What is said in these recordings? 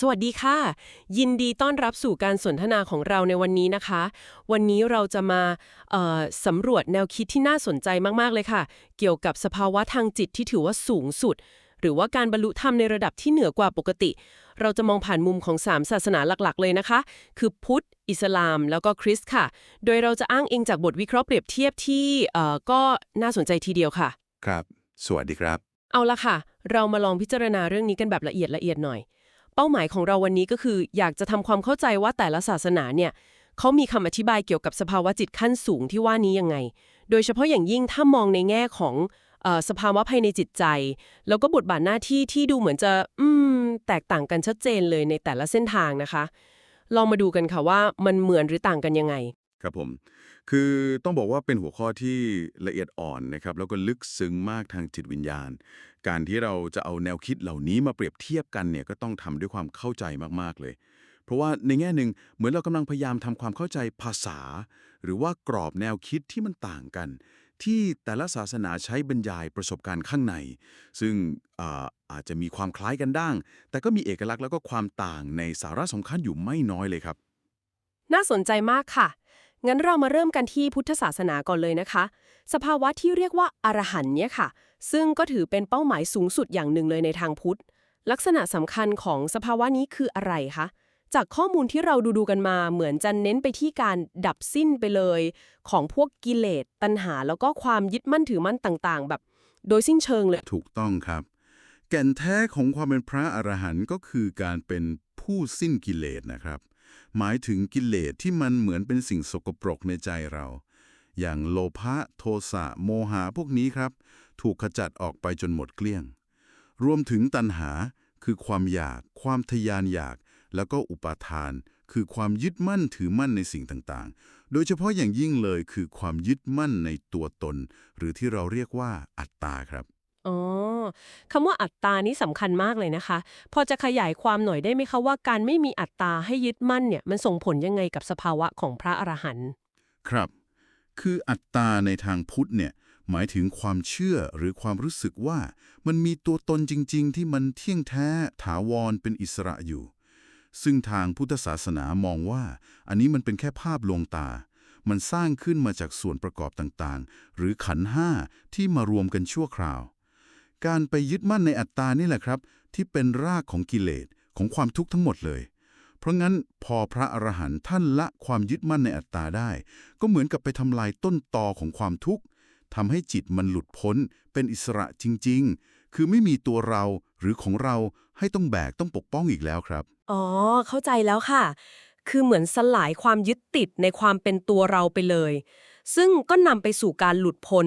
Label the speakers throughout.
Speaker 1: สวัสดีค่ะ ยินดีต้อนรับสู่การสนทนาของเราในวันนี้นะคะ วันนี้เราจะมาเอ่อสำรวจแนวคิดที่น่าสนใจมากๆเลยค่ะ เกี่ยวกับสภาวะทางจิตที่ถือว่าสูงสุด หรือว่าการบรรลุธรรมในระดับที่เหนือกว่าปกติ เราจะมองผ่านมุมของ 3 ศาสนาหลักๆ เลยนะคะ คือพุทธ อิสลาม แล้วก็คริสต์ค่ะ โดยเราจะอ้างอิงจากบทวิเคราะห์เปรียบเทียบที่เอ่อก็น่าสนใจทีเดียวค่ะ
Speaker 2: ครับ สวัสดีครับ
Speaker 1: เอาละค่ะ เรามาลองพิจารณาเรื่องนี้กันแบบละเอียดละเอียดหน่อยเป้าหมายของเราวันนี้ก็คือ อยากจะทำความเข้าใจว่าแต่ละศาสนาเนี่ยเขามีคำอธิบายเกี่ยวกับสภาวะจิตขั้นสูงที่ว่านี้ยังไง โดยเฉพาะอย่างยิ่งถ้ามองในแง่ของสภาวะภายในจิตใจ แล้วก็บทบาทหน้าที่ที่ดูเหมือนจะอืมแตกต่างกันชัดเจนเลยในแต่ละเส้นทางนะคะ ลองมาดูกันค่ะว่ามันเหมือนหรือต่างกันยังไง
Speaker 2: ครับผม คือต้องบอกว่าเป็นหัวข้อที่ละเอียดอ่อนนะครับแล้วก็ลึกซึ้งมากทางจิตวิญญาณ การที่เราจะเอาแนวคิดเหล่านี้มาเปรียบเทียบกันเนี่ยก็ต้องทำด้วยความเข้าใจมากๆเลย เพราะว่าในแง่หนึ่งเหมือนเรากำลังพยายามทำความเข้าใจภาษา หรือว่ากรอบแนวคิดที่มันต่างกัน ที่แต่ละศาสนาใช้บรรยายประสบการณ์ข้างใน ซึ่งอาอาจจะมีความคล้ายกันด้าง แต่ก็มีเอกลักษณ์แล้วก็ความต่างในสาระสำคัญอยู่ไม่น้อยเลยครับ
Speaker 1: น่าสนใจมากค่ะ งั้นเรามาเริ่มกันที่พุทธศาสนาก่อนเลยนะคะ สภาวะที่เรียกว่าอรหันเนี่ยค่ะ ซึ่งก็ถือเป็นเป้าหมายสูงสุดอย่างหนึ่งเลยในทางพุทธ ลักษณะสำคัญของสภาวะนี้คืออะไรคะจากข้อมูลที่เราดูดูกันมาเหมือนจะเน้นไปที่การดับสิ้นไปเลย ของพวกกิเลสตัณหา แล้วก็ความยึดมั่นถือมั่นต่างๆ แบบ โดยสิ้นเชิงเลย
Speaker 2: ถูกต้องครับ แก่นแท้ของความเป็นพระอรหันต์ก็คือการเป็นผู้สิ้นกิเลสนะครับ หมายถึงกิเลสที่มันเหมือนเป็นสิ่งสกปรกในใจเรา อย่างโลภะโทสะโมหะพวกนี้ครับ ถูกขจัดออกไปจนหมดเกลี้ยง รวมถึงตัณหาคือความอยาก ความทยานอยาก แล้วก็อุปาทาน คือความยึดมั่นถือมั่นในสิ่งต่างๆ โดยเฉพาะอย่างยิ่งเลยคือความยึดมั่นในตัวตน หรือที่เราเรียกว่าอัตตาครับ
Speaker 1: คำว่าอัตตานี่สำคัญมากเลยนะคะ พอจะขยายความหน่อยได้ไหมคะว่าการไม่มีอัตตาให้ยึดมั่นเนี่ยมันส่งผลยังไงกับสภาวะของพระอรหันต์
Speaker 2: ครับ คืออัตตาในทางพุทธเนี่ยหมายถึงความเชื่อหรือความรู้สึกว่า มันมีตัวตนจริง ๆ ที่มันเที่ยงแท้ถาวรเป็นอิสระอยู่ ซึ่งทางพุทธศาสนามองว่า อันนี้มันเป็นแค่ภาพลวงตา มันสร้างขึ้นมาจากส่วนประกอบต่างๆ หรือขันห้าที่มารวมกันชั่วคราว การไปยึดมั่นในอัตตานี่แหละครับ ที่เป็นรากของกิเลสของความทุกข์ทั้งหมดเลย เพราะงั้นพอพระอรหันต์ท่านละความยึดมั่นในอัตตาได้ ก็เหมือนกับไปทำลายต้นตอของความทุกข์ทำให้จิตมันหลุดพ้น เป็นอิสระจริง ๆ คือไม่มีตัวเราหรือของเราให้ต้องแบกต้องปกป้องอีกแล้วครับ
Speaker 1: อ๋อ เข้าใจแล้วค่ะ คือเหมือนสลายความยึดติดในความเป็นตัวเราไปเลย ซึ่งก็นำไปสู่การหลุดพ้น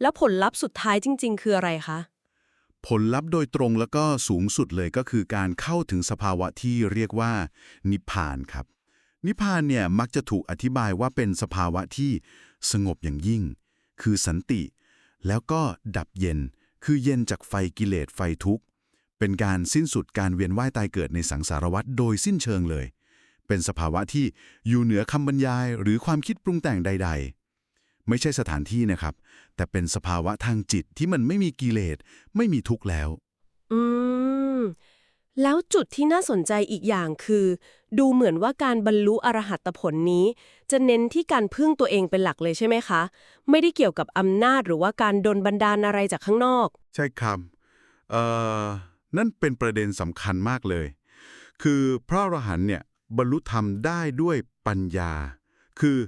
Speaker 1: แล้วผลลัพธ์สุดท้ายจริง ๆ คืออะไรคะ
Speaker 2: ผลลัพธ์โดยตรงแล้วก็สูงสุดเลยก็คือการเข้าถึงสภาวะที่เรียกว่า นิพพานครับ นิพพานเนี่ยมักจะถูกอธิบายว่าเป็นสภาวะที่สงบอย่างยิ่ง คือสันติ แล้วก็ดับเย็น คือเย็นจากไฟกิเลสไฟทุกข์ เป็นการสิ้นสุดการเวียนว่ายตายเกิดในสังสารวัฏโดยสิ้นเชิงเลย เป็นสภาวะที่อยู่เหนือคำบรรยายหรือความคิดปรุงแต่งใด ๆ ไม่ใช่สถานที่นะครับ แต่เป็นสภาวะทางจิตที่มันไม่มีกิเลสไม่มีทุกข์แล้ว
Speaker 1: อืม แล้วจุดที่น่าสนใจอีกอย่างคือ ดูเหมือนว่าการบรรลุอรหัตผลนี้ จะเน้นที่การพึ่งตัวเองเป็นหลักเลยใช่ไหมคะ ไม่ได้เกี่ยวกับอำนาจหรือว่าการดลบันดาลอะไรจากข้างนอก
Speaker 2: ใช่ครับเอ่อนั่นเป็นประเด็นสำคัญมากเลย คือพระอรหันต์เนี่ยบรรลุธรรมได้ด้วยปัญญา คือ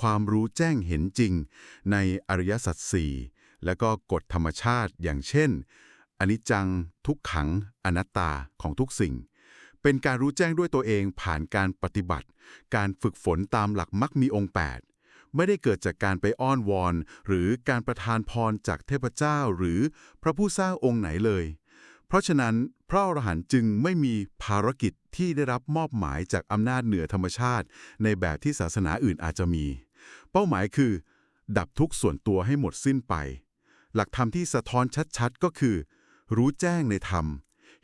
Speaker 2: ความรู้แจ้งเห็นจริง ในอริยสัจสี่แล้วก็กฎธรรมชาติอย่างเช่นอนิจจัง ทุกขัง อนัตตาของทุกสิ่ง เป็นการรู้แจ้งด้วยตัวเองผ่านการปฏิบัติ การฝึกฝนตามหลักมรรคมีองค์ 8 ไม่ได้เกิดจากการไปอ้อนวอน หรือการประทานพรจากเทพเจ้าหรือพระผู้สร้างองค์ไหนเลย เพราะฉะนั้นพระอรหันต์จึงไม่มีภารกิจที่ได้รับมอบหมายจากอำนาจเหนือธรรมชาติ ในแบบที่ศาสนาอื่นอาจจะมี เป้าหมายคือ ดับทุกส่วนตัวให้หมดสิ้นไป หลักธรรมที่สะท้อนชัดๆ ก็คือ รู้แจ้งในธรรม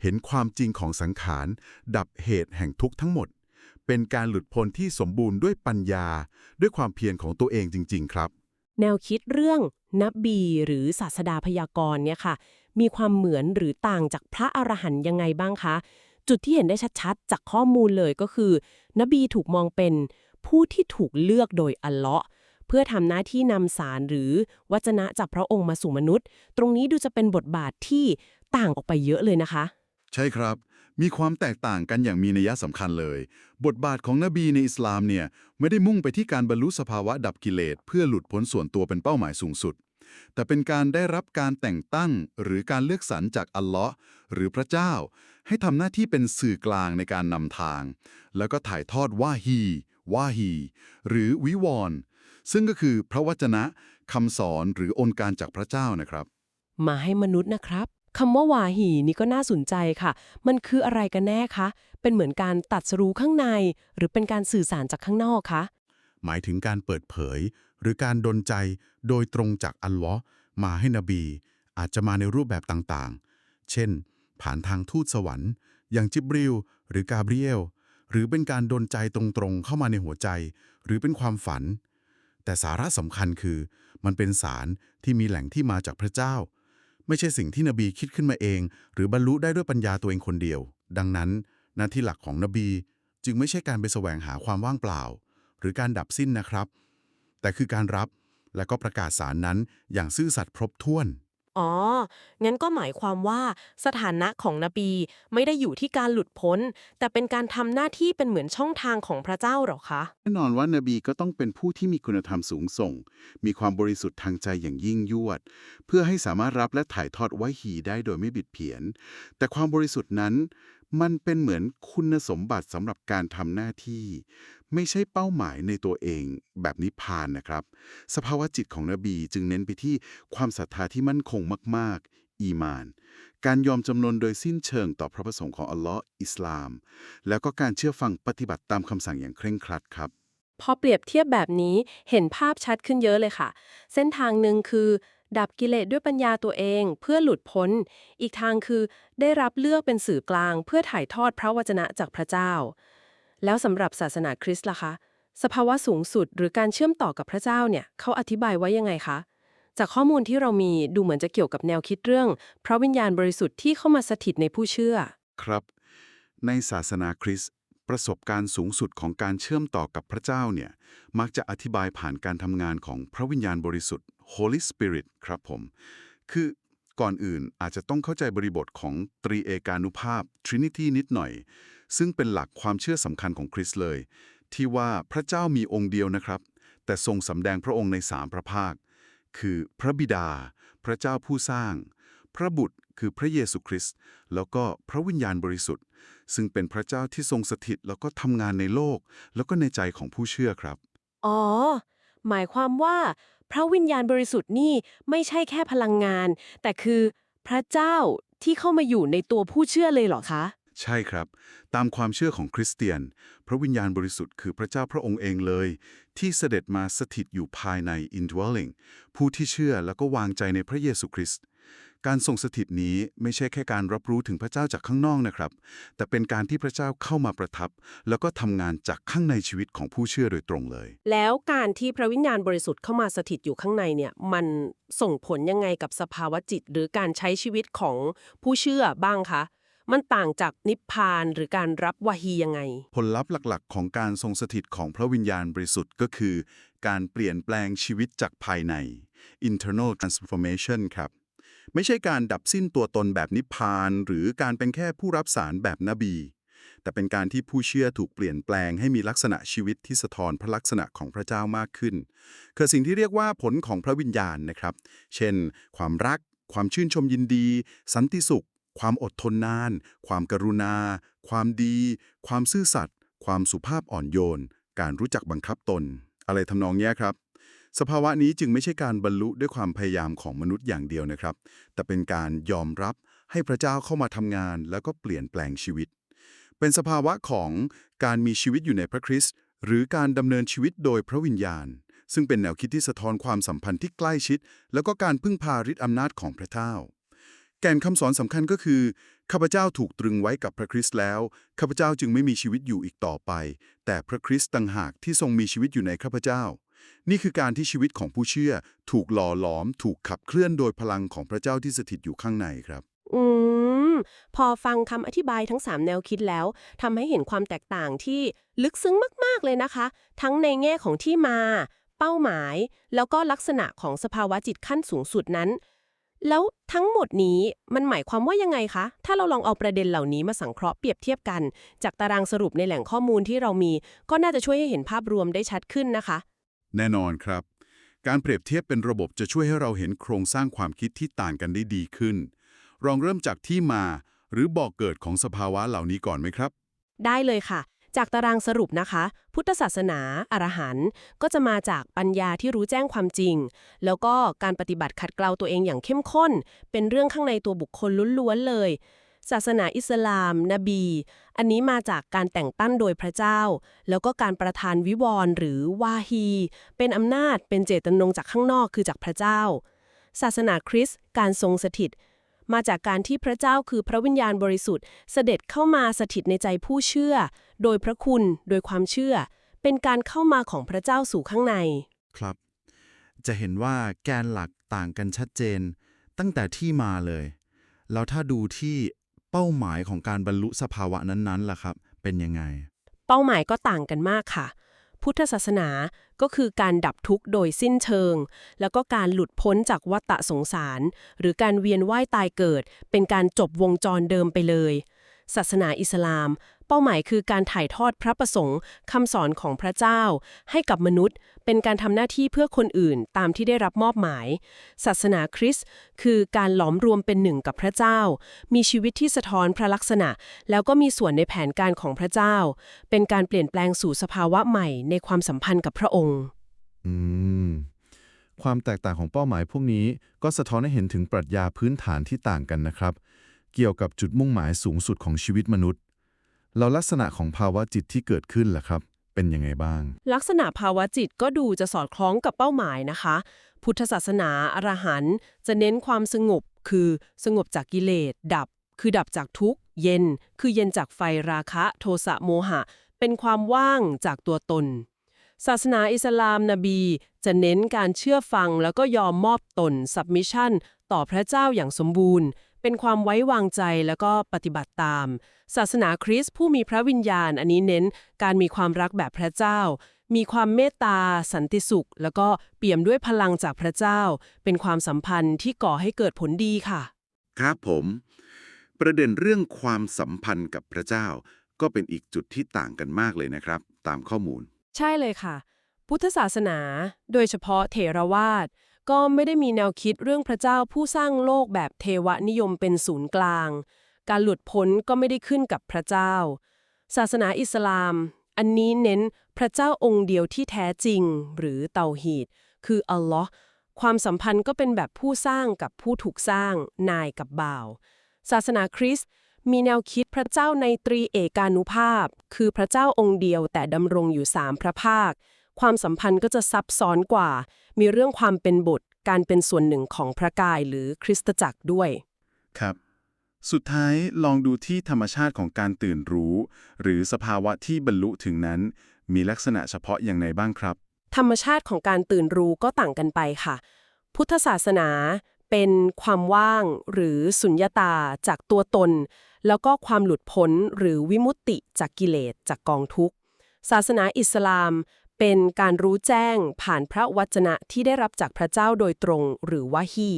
Speaker 2: เห็นความจริงของสังขาร ดับเหตุแห่งทุกข์ทั้งหมด เป็นการหลุดพ้นที่สมบูรณ์ด้วยปัญญา ด้วยความเพียรของตัวเองจริง ๆ ครับ
Speaker 1: แนวคิดเรื่องนบบีหรือศาสดาพยากรณ์เนี่ยค่ะ มีความเหมือนหรือต่างจากพระอรหันต์ยังไงบ้างคะ จุดที่เห็นได้ชัดๆ จากข้อมูลเลยก็คือ นบีถูกมองเป็นผู้ที่ถูกเลือกโดยอัลเลาะห์ พื่อทำหน้าที่นำสารหรือวจนะจากพระองค์มาสู่มนุษย์ ตรงนี้ดูจะเป็นบทบาทที่ต่างออกไปเยอะเลยนะคะ
Speaker 2: ใช่ครับ มีความแตกต่างกันอย่างมีนัยสำคัญเลย บทบาทของนบีในอิสลามเนี่ยไม่ได้มุ่งไปที่การบรรลุสภาวะดับกิเลสเพื่อหลุดพ้นส่วนตัวเป็นเป้าหมายสูงสุด แต่เป็นการได้รับการแต่งตั้งหรือการเลือกสรรจากอัลลาะห์หรือพระเจ้า ให้ทำหน้าที่เป็นสื่อกลางในการนำทาง แล้วก็ถ่ายทอดวาฮีวาฮีหรือวิวรณ์ ซึ่งก็คือพระวจนะคำสอนหรือองค์การจากพระเจ้านะครับ
Speaker 1: มาให้มนุษย์นะครับคำว่าวาหีนี่ก็น่าสนใจค่ะ มันคืออะไรกันแน่คะ เป็นเหมือนการตัดสรู้ข้างใน หรือเป็นการสื่อสารจากข้างนอกคะ
Speaker 2: หมายถึงการเปิดเผย หรือการดลใจโดยตรงจากอัลลอฮ์มาให้นบี อาจจะมาในรูปแบบต่างๆ เช่น ผ่านทางทูตสวรรค์ อย่างจิบริลหรือกาเบรียล หรือเป็นการดลใจตรงๆ เข้ามาในหัวใจ หรือเป็นความฝัน แต่สาระสำคัญคือ มันเป็นสารที่มีแหล่งที่มาจากพระเจ้า ไม่ใช่สิ่งที่นบีคิดขึ้นมาเอง หรือบรรลุได้ด้วยปัญญาตัวเองคนเดียว ดังนั้น หน้าที่หลักของนบี จึงไม่ใช่การไปแสวงหาความว่างเปล่า หรือการดับสิ้นนะครับ แต่คือการรับและก็ประกาศสารนั้นอย่างซื่อสัตย์ครบถ้วน
Speaker 1: อ๋อ งั้นก็หมายความว่าสถานะของนบีไม่ได้อยู่ที่การหลุดพ้น แต่เป็นการทำหน้าที่เป็นเหมือนช่องทางของพระเจ้าหรอคะ
Speaker 2: แน่นอนว่านบีก็ต้องเป็นผู้ที่มีคุณธรรมสูงส่ง มีความบริสุทธิ์ทางใจอย่างยิ่งยวด เพื่อให้สามารถรับและถ่ายทอดไว้ฮีได้โดยไม่บิดเพี้ยน แต่ความบริสุทธิ์นั้น มันเป็นเหมือนคุณสมบัติสำหรับการทำหน้าที่ ไม่ใช่เป้าหมายในตัวเอง แบบนิพพานนะครับ สภาวะจิตของนบีจึงเน้นไปที่ความศรัทธาที่มั่นคงมาก ๆ อีมาน การยอมจำนนโดยสิ้นเชิงต่อพระประสงค์ของอัลลอฮ์อิสลาม แล้วก็การเชื่อฟังปฏิบัติตามคำสั่งอย่างเคร่งครัดครับ
Speaker 1: พอเปรียบเทียบแบบนี้เห็นภาพชัดขึ้นเยอะเลยค่ะ เส้นทางหนึ่งคือ ดับกิเลสด้วยปัญญาตัวเองเพื่อหลุดพ้น อีกทางคือได้รับเลือกเป็นสื่อกลางเพื่อถ่ายทอดพระวจนะจากพระเจ้า แล้วสำหรับศาสนาคริสต์ล่ะคะ สภาวะสูงสุดหรือการเชื่อมต่อกับพระเจ้าเนี่ยเขาอธิบายไว้ยังไงคะ จากข้อมูลที่เรามีดูเหมือนจะเกี่ยวกับแนวคิดเรื่อง พระวิญญาณบริสุทธิ์ที่เข้ามาสถิตในผู้เชื่อ
Speaker 2: ครับ ในศาสนาคริสต์ ประสบการณ์สูงสุดของการเชื่อมต่อกับพระเจ้าเนี่ย มักจะอธิบายผ่านการทำงานของพระวิญญาณบริสุทธิ์ Holy Spirit ครับผม คือก่อนอื่นอาจจะต้องเข้าใจบริบทของตรีเอกานุภาพ Trinity นิดหน่อย ซึ่งเป็นหลักความเชื่อสำคัญของคริสเลย ที่ว่าพระเจ้ามีองค์เดียวนะครับ แต่ทรงสำแดงพระองค์ในสามพระภาค คือพระบิดา พระเจ้าผู้สร้าง พระบุตรคือพระเยซูคริสต์แล้วก็พระวิญญาณบริสุทธิ์ ซึ่งเป็นพระเจ้าที่ทรงสถิตแล้วก็ทำงานในโลก แล้วก็ในใจของผู้เชื่อครับ
Speaker 1: อ๋อ หมายความว่า พระวิญญาณบริสุทธิ์นี่ไม่ใช่แค่พลังงาน แต่คือพระเจ้าที่เข้ามาอยู่ในตัวผู้เชื่อเลยเหรอคะ
Speaker 2: ใช่ครับ ตามความเชื่อของคริสเตียน พระวิญญาณบริสุทธิ์คือพระเจ้าพระองค์เองเลย ที่เสด็จมาสถิตอยู่ภายใน indwelling ผู้ที่เชื่อแล้วก็วางใจในพระเยซูคริสต์ การทรงสถิตนี้ไม่ใช่แค่การรับรู้ถึงพระเจ้าจากข้างนอกนะครับ แต่เป็นการที่พระเจ้าเข้ามาประทับ แล้วก็ทำงานจากข้างในชีวิตของผู้เชื่อโดยตรงเลย
Speaker 1: แล้วการที่พระวิญญาณบริสุทธิ์เข้ามาสถิตอยู่ข้างในเนี่ยมันส่งผลยังไงกับสภาวะจิต หรือการใช้ชีวิตของผู้เชื่อบ้างคะมันต่างจากนิพพานหรือการรับวาฮียังไง
Speaker 2: ผลลัพธ์หลักๆ ของการทรงสถิตของพระวิญญาณบริสุทธิ์ก็คือ การเปลี่ยนแปลงชีวิตจากภายใน internal transformation ครับ ไม่ใช่การดับสิ้นตัวตนแบบนิพพาน หรือการเป็นแค่ผู้รับสารแบบนบี แต่เป็นการที่ผู้เชื่อถูกเปลี่ยนแปลงให้มีลักษณะชีวิตที่สะท้อนพระลักษณะของพระเจ้ามากขึ้น คือสิ่งที่เรียกว่าผลของพระวิญญาณนะครับ เช่น ความรัก ความชื่นชมยินดี สันติสุข ความอดทนนาน ความกรุณา ความดี ความซื่อสัตย์ความสุภาพอ่อนโยน การรู้จักบังคับตน อะไรทำนองนี้ครับ สภาวะนี้จึงไม่ใช่การบรรลุด้วยความพยายามของมนุษย์อย่างเดียวนะครับ แต่เป็นการยอมรับให้พระเจ้าเข้ามาทำงาน แล้วก็เปลี่ยนแปลงชีวิต เป็นสภาวะของการมีชีวิตอยู่ในพระคริสต์หรือการดำเนินชีวิตโดยพระวิญญาณ ซึ่งเป็นแนวคิดที่สะท้อนความสัมพันธ์ที่ใกล้ชิด แล้วก็การพึ่งพาฤทธิอำนาจของพระเจ้าแก่นคำสอนสำคัญก็คือข้าพเจ้าถูกตรึงไว้กับพระคริสต์แล้วข้าพเจ้าจึงไม่มีชีวิตอยู่อีกต่อไป แต่พระคริสต์ต่างหากที่ทรงมีชีวิตอยู่ในข้าพเจ้า นี่คือการที่ชีวิตของผู้เชื่อถูกหล่อหลอม ถูกขับเคลื่อนโดยพลังของพระเจ้าที่สถิตอยู่ข้างในครับ
Speaker 1: อืม พอฟังคำอธิบายทั้ง 3 แนวคิดแล้วทำให้เห็นความแตกต่างที่ลึกซึ้งมาก ๆ เลยนะคะ ทั้งในแง่ของที่มา เป้าหมาย แล้วก็ลักษณะของสภาวะจิตขั้นสูงสุดนั้น แล้วทั้งหมดนี้มันหมายความว่ายังไงคะ ถ้าเราลองเอาประเด็นเหล่านี้มาสังเคราะห์เปรียบเทียบกัน จากตารางสรุปในแหล่งข้อมูลที่เรามี ก็น่าจะช่วยให้เห็นภาพรวมได้ชัดขึ้นนะคะ
Speaker 2: แน่นอนครับ การเปรียบเทียบเป็นระบบจะช่วยให้เราเห็นโครงสร้างความคิดที่ต่างกันได้ดีขึ้นลองเริ่มจากที่มาหรือบอกเกิดของสภาวะเหล่านี้ก่อนไหมครับ
Speaker 1: ได้เลยค่ะ จากตารางสรุปนะคะ พุทธศาสนาอรหันต์ก็จะมาจากปัญญาที่รู้แจ้งความจริง แล้วก็การปฏิบัติขัดเกลาตัวเองอย่างเข้มข้น เป็นเรื่องข้างในตัวบุคคลล้วนๆเลย ศาสนาอิสลาม นบี อันนี้มาจากการแต่งตั้งโดยพระเจ้า แล้วก็การประทานวิวรณ์หรือวาฮี เป็นอำนาจเป็นเจตจำนงจากข้างนอกคือจากพระเจ้า ศาสนาคริสต์การทรงสถิต มาจากการที่พระเจ้าคือพระวิญญาณบริสุทธิ์ เสด็จเข้ามาสถิตในใจผู้เชื่อ โดยพระคุณ โดยความเชื่อ เป็นการเข้ามาของพระเจ้าสู่ข้างใน
Speaker 3: ครับ จะเห็นว่าแกนหลักต่างกันชัดเจน ตั้งแต่ที่มาเลย แล้วถ้าดูที่ เป้าหมายของการบรรลุสภาวะนั้นๆล่ะครับ เป็นยังไง
Speaker 1: เป้าหมายก็ต่างกันมากค่ะ พุทธศาสนาก็คือการดับทุกข์โดยสิ้นเชิง แล้วก็การหลุดพ้นจากวัฏสงสาร หรือการเวียนว่ายตายเกิด เป็นการจบวงจรเดิมไปเลย ศาสนาอิสลาม เป้าหมายคือการถ่ายทอดพระประสงค์คำสอนของพระเจ้า ให้กับมนุษย์ เป็นการทำหน้าที่เพื่อคนอื่นตามที่ได้รับมอบหมาย ศาสนาคริสต์คือการหลอมรวมเป็นหนึ่งกับพระเจ้า มีชีวิตที่สะท้อนพระลักษณะ แล้วก็มีส่วนในแผนการของพระเจ้า เป็นการเปลี่ยนแปลงสู่สภาวะใหม่ในความสัมพันธ์กับพระองค์
Speaker 3: อืมความแตกต่างของเป้าหมายพวกนี้ก็สะท้อนให้เห็นถึงปรัชญาพื้นฐานที่ต่างกันนะครับ เกี่ยวกับจุดมุ่งหมายสูงสุดของชีวิตมนุษย์แล้วลักษณะของภาวะจิตที่เกิดขึ้นล่ะครับ เป็นยังไงบ้าง
Speaker 1: ลักษณะภาวะจิตก็ดูจะสอดคล้องกับเป้าหมายนะคะ พุทธศาสนาอรหันต์จะเน้นความสงบ คือสงบจากกิเลส ดับ คือดับจากทุกข์ เย็น คือเย็นจากไฟราคะโทสะโมหะ เป็นความว่างจากตัวตน ศาสนาอิสลามนบี จะเน้นการเชื่อฟังแล้วก็ยอมมอบตน submission ต่อพระเจ้าอย่างสมบูรณ์ เป็นความไว้วางใจแล้วก็ปฏิบัติตาม ศาสนาคริสต์ผู้มีพระวิญญาณ อันนี้เน้นการมีความรักแบบพระเจ้า มีความเมตตา สันติสุข แล้วก็เปี่ยมด้วยพลังจากพระเจ้า เป็นความสัมพันธ์ที่ก่อให้เกิดผลดีค่ะ
Speaker 4: ครับผม ประเด็นเรื่องความสัมพันธ์กับพระเจ้า ก็เป็นอีกจุดที่ต่างกันมากเลยนะครับ ตามข้อมูล
Speaker 1: ใช่เลยค่ะ พุทธศาสนา โดยเฉพาะเถรวาท ก็ไม่ได้มีแนวคิดเรื่องพระเจ้าผู้สร้างโลกแบบเทวนิยมเป็นศูนย์กลาง การหลุดพ้นก็ไม่ได้ขึ้นกับพระเจ้า ศาสนาอิสลาม อันนี้เน้นพระเจ้าองค์เดียวที่แท้จริง หรือเตาฮีดคืออัลลอฮ์ความสัมพันธ์ก็เป็นแบบผู้สร้างกับผู้ถูกสร้าง นายกับบ่าว ศาสนาคริสต์มีแนวคิดพระเจ้าในตรีเอกานุภาพ คือพระเจ้าองค์เดียวแต่ดำรงอยู่สามพระภาค ความสัมพันธ์ก็จะซับซ้อนกว่า มีเรื่องความเป็นบุตร การเป็นส่วนหนึ่งของพระกายหรือคริสตจักรด้วย
Speaker 3: ครับ สุดท้ายลองดูที่ธรรมชาติของการตื่นรู้ หรือสภาวะที่บรรลุถึงนั้น มีลักษณะเฉพาะอย่างไรบ้างครับ
Speaker 1: ธรรมชาติของการตื่นรู้ก็ต่างกันไปค่ะ พุทธศาสนาเป็นความว่างหรือสุญญตาจากตัวตน แล้วก็ความหลุดพ้นหรือวิมุตติจากกิเลสจากกองทุกข์ศาสนาอิสลาม เป็นการรู้แจ้งผ่านพระวจนะที่ได้รับจากพระเจ้าโดยตรงหรือวาฮี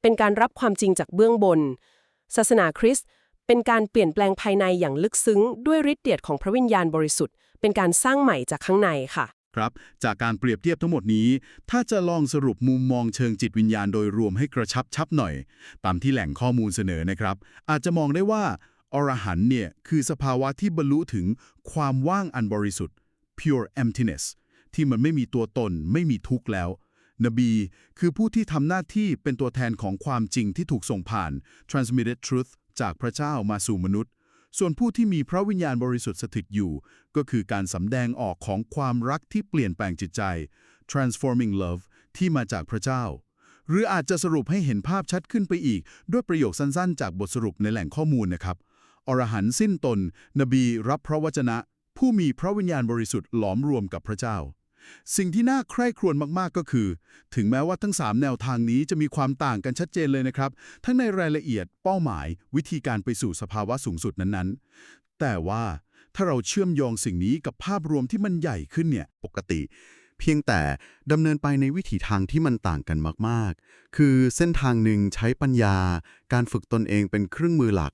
Speaker 1: เป็นการรับความจริงจากเบื้องบน ศาสนาคริสต์เป็นการเปลี่ยนแปลงภายในอย่างลึกซึ้ง ด้วยฤทธิ์เดชของพระวิญญาณบริสุทธิ์ เป็นการสร้างใหม่จากข้างในค่ะ
Speaker 2: ครับ จากการเปรียบเทียบทั้งหมดนี้ ถ้าจะลองสรุปมุมมองเชิงจิตวิญญาณโดยรวมให้กระชับชับหน่อย ตามที่แหล่งข้อมูลเสนอนะครับ อาจจะมองได้ว่าอรหันเนี่ยคือสภาวะที่บรรลุถึงความว่างอันบริสุทธิ์ pure emptiness ที่มันไม่มีตัวตน ไม่มีทุกข์แล้ว นบีคือผู้ที่ทำหน้าที่เป็นตัวแทนของความจริงที่ถูกส่งผ่าน transmitted truth จากพระเจ้ามาสู่มนุษย์ ส่วนผู้ที่มีพระวิญญาณบริสุทธิ์สถิตอยู่ ก็คือการสำแดงออกของความรักที่เปลี่ยนแปลงจิตใจ transforming love ที่มาจากพระเจ้า หรืออาจจะสรุปให้เห็นภาพชัดขึ้นไปอีก ด้วยประโยคสั้นๆ จากบทสรุปในแหล่งข้อมูลนะครับอรหันสิ้นตน นบีรับพระวจนะ ผู้มีพระวิญญาณบริสุทธิ์หลอมรวมกับพระเจ้า สิ่งที่น่าใคร่ครวญมากๆก็คือ ถึงแม้ว่าทั้ง 3 แนวทางนี้จะมีความต่างกันชัดเจนเลยนะครับ ทั้งในรายละเอียดเป้าหมาย วิธีการไปสู่สภาวะสูงสุดนั้นๆ แต่ว่าถ้าเราเชื่อมโยงสิ่งนี้กับภาพรวมที่มันใหญ่ขึ้นเนี่ย
Speaker 5: ปกติ เพียงแต่ดำเนินไปในวิถีทางที่มันต่างกันมากๆ คือเส้นทางหนึ่งใช้ปัญญา การฝึกตนเองเป็นเครื่องมือหลัก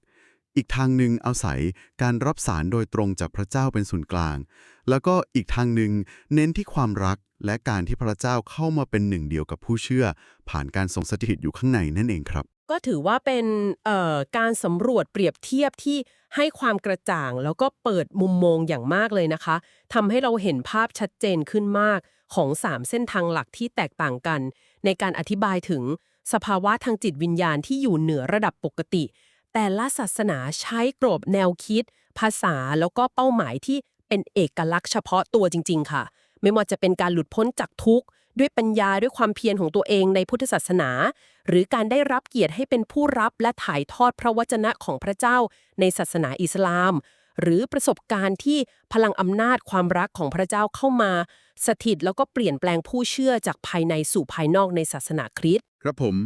Speaker 5: อีกทางหนึ่งอาศัยการรับสารโดยตรงจากพระเจ้าเป็นศูนย์กลาง แล้วก็อีกทางหนึ่งเน้นที่ความรักและการที่พระเจ้าเข้ามาเป็นหนึ่งเดียวกับผู้เชื่อ ผ่านการทรงสถิตอยู่ข้างในนั่นเองครับ
Speaker 1: ก็ถือว่าเป็นเอ่อการสำรวจเปรียบเทียบที่ให้ความกระจ่าง แล้วก็เปิดมุมมองอย่างมากเลยนะคะทำให้เราเห็นภาพชัดเจนขึ้นมากของ 3 เส้นทางหลักที่แตกต่างกัน ในการอธิบายถึงสภาวะทางจิตวิญญาณที่อยู่เหนือระดับปกติ แต่ละศาสนาใช้กรอบแนวคิด ภาษาแล้วก็เป้าหมายที่เป็นเอกลักษณ์เฉพาะตัวจริง ๆ ค่ะ ไม่ว่าจะเป็นการหลุดพ้นจากทุกข์ ด้วยปัญญาด้วยความเพียรของตัวเองในพุทธศาสนา หรือการได้รับเกียรติให้เป็นผู้รับและถ่ายทอดพระวจนะของพระเจ้า ในศาสนาอิสลาม หรือประสบการณ์ที่พลังอำนาจความรักของพระเจ้าเข้ามา สถิตแล้วก็เปลี่ยนแปลงผู้เชื่อจากภายในสู่ภายนอกในศาสนาคริสต์
Speaker 2: ครับผม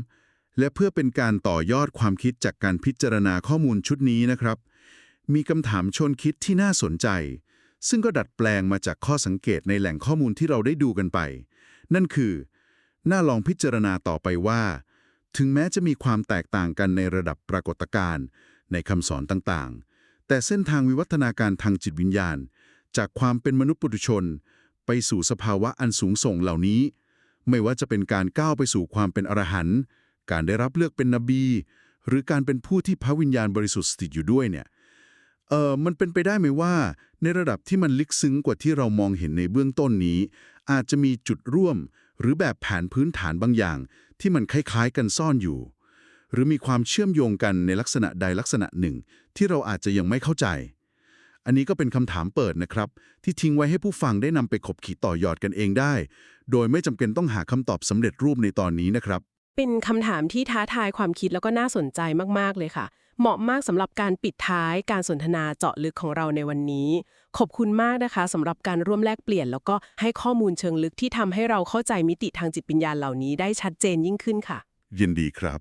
Speaker 2: และเพื่อเป็นการต่อยอดความคิดจากการพิจารณาข้อมูลชุดนี้นะครับ มีคำถามชวนคิดที่น่าสนใจ ซึ่งก็ดัดแปลงมาจากข้อสังเกตในแหล่งข้อมูลที่เราได้ดูกันไป นั่นคือ น่าลองพิจารณาต่อไปว่า ถึงแม้จะมีความแตกต่างกันในระดับปรากฏการณ์ ในคำสอนต่างๆ แต่เส้นทางวิวัฒนาการทางจิตวิญญาณ จากความเป็นมนุษย์ปุถุชน ไปสู่สภาวะอันสูงส่งเหล่านี้ ไม่ว่าจะเป็นการก้าวไปสู่ความเป็นอรหันต์ การได้รับเลือกเป็นนบี หรือการเป็นผู้ที่พระวิญญาณบริสุทธิ์สถิตอยู่ด้วยเนี่ยเออมันเป็นไปได้ไหมว่า ในระดับที่มันลึกซึ้งกว่าที่เรามองเห็นในเบื้องต้นนี้ อาจจะมีจุดร่วม หรือแบบแผนพื้นฐานบางอย่าง ที่มันคล้ายๆกันซ่อนอยู่ หรือมีความเชื่อมโยงกันในลักษณะใดลักษณะหนึ่ง ที่เราอาจจะยังไม่เข้าใจ อันนี้ก็เป็นคำถามเปิดนะครับ ที่ทิ้งไว้ให้ผู้ฟังได้นำไปขบขีดต่อยอดกันเองได้ โดยไม่จำเป็นต้องหาคำตอบสำเร็จรูปในตอนนี้นะครับ
Speaker 1: เป็นคำถามที่ท้าทายความคิดแล้วก็น่าสนใจมาก ๆ เลยค่ะ เหมาะมากสำหรับการปิดท้ายการสนทนาเจาะลึกของเราในวันนี้ ขอบคุณมากนะคะสำหรับการร่วมแลกเปลี่ยน แล้วก็ให้ข้อมูลเชิงลึกที่ทำให้เราเข้าใจมิติทางจิตวิญญาณเหล่านี้ได้ชัดเจนยิ่งขึ้นค่ะ
Speaker 2: ยินดีครับ